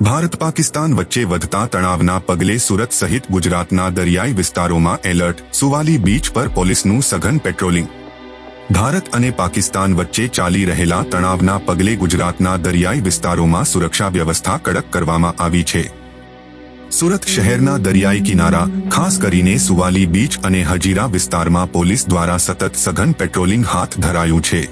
ભારત પાકિસ્તાન વચ્ચે વધતા તણાવના પગલે સુરત સહિત ગુજરાતના દરિયાઈ વિસ્તારોમાં એલર્ટ, સુવાલી બીચ પર પોલીસનું સઘન પેટ્રોલિંગ. ભારત અને પાકિસ્તાન વચ્ચે ચાલી રહેલા તણાવના પગલે ગુજરાતના દરિયાઈ વિસ્તારોમાં સુરક્ષા વ્યવસ્થા કડક કરવામાં આવી છે. સુરત શહેરના દરિયાઈ કિનારા, ખાસ કરીને સુવાલી બીચ અને હજીરા વિસ્તારમાં પોલીસ દ્વારા સતત સઘન પેટ્રોલિંગ હાથ ધરાયું છે.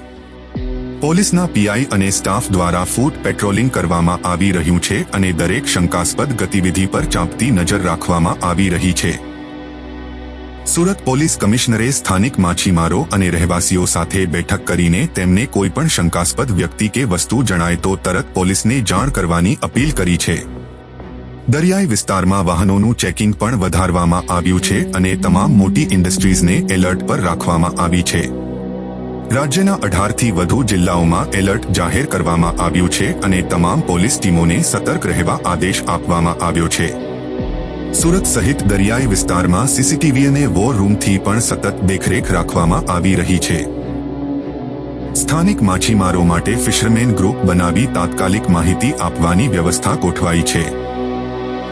પોલીસના પીઆઈ અને સ્ટાફ દ્વારા ફૂટ પેટ્રોલિંગ કરવામાં આવી રહ્યું છે અને દરેક શંકાસ્પદ ગતિવિધિ પર ચાંપતી નજર રાખવામાં આવી રહી છે. સુરત પોલીસ કમિશનરે સ્થાનિક માછીમારો અને રહેવાસીઓ સાથે બેઠક કરીને તેમને કોઈપણ શંકાસ્પદ વ્યક્તિ કે વસ્તુ જણાય તો તરત પોલીસને જાણ કરવાની અપીલ કરી છે. દરિયાઈ વિસ્તારમાં વાહનોનું ચેકિંગ પણ વધારવામાં આવ્યું છે અને તમામ મોટી ઇન્ડસ્ટ્રીઝને એલર્ટ પર રાખવામાં આવી છે. રાજ્યના અઢારથી વધુ જિલ્લાઓમાં એલર્ટ જાહેર કરવામાં આવ્યું છે અને તમામ પોલીસ ટીમોને સતર્ક રહેવા આદેશ આપવામાં આવ્યો છે. સુરત સહિત દરિયાઈ વિસ્તારમાં સીસીટીવી અને વોર રૂમથી પણ સતત દેખરેખ રાખવામાં આવી રહી છે. સ્થાનિક માછીમારો માટે ફિશરમેન ગ્રુપ બનાવી તાત્કાલિક માહિતી આપવાની વ્યવસ્થા ગોઠવાઈ છે.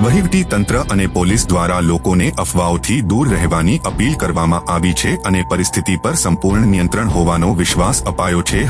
વહીવટી તંત્ર અને પોલીસ દ્વારા લોકોને અફવાઓથી દૂર રહેવાની અપીલ કરવામાં આવી છે અને પરિસ્થિતિ પર સંપૂર્ણ નિયંત્રણ હોવાનો વિશ્વાસ અપાયો છે.